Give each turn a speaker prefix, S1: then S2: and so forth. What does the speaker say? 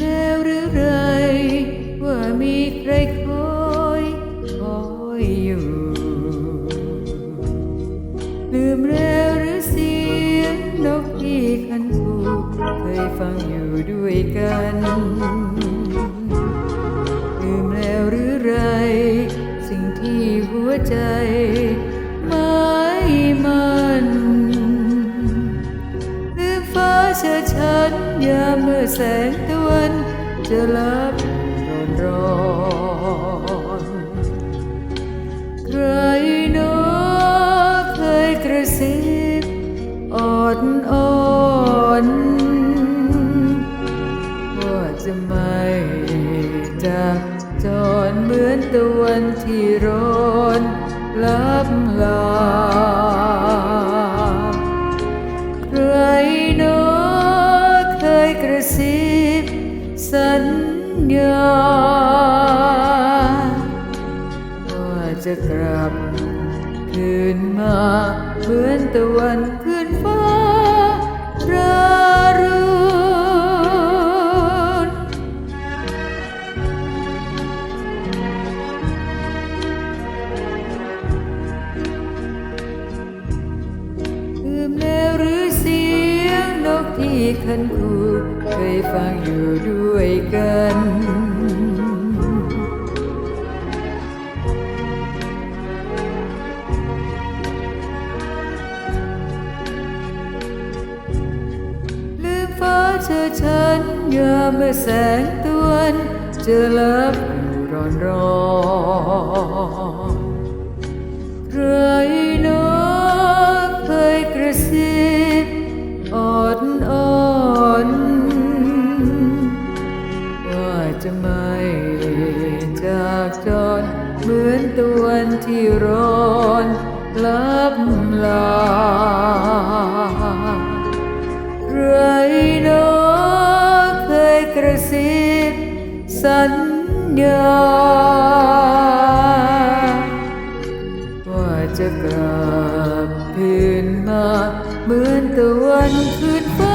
S1: แล้วหรือไร ว่ามีใครคอยคอยอยู่ ลืมแล้วหรือเสียงนกที่คันคูเคยฟังอยู่ด้วยกัน ลืมแล้วหรือไร สิ่งที่หัวใจ แสงตะวันจะลับร้อนร้อนใครนอเคยกระซิบอ่อนอ่อนว่าจะไม่จากจรเหมือนตะวันที่ร้อนลับ จะกลับ คืนมาเหมือนตะวันขึ้นฟ้ารารุณลืมแล้วหรือเสียงนกที่คันคูเคยฟังอยู่ด้วยกัน เจอฉันยามเมื่อแสงตะวันเจะลับอยู่ร้อนรอใครนอเคยกระซิบอ่อนอ่อนว่าจะไม่จากจรเหมือนตะวันที่ร้อนลับลา สัญญา ว่าจะกลับคืนมาเหมือนตะวันขึ้นฟ้า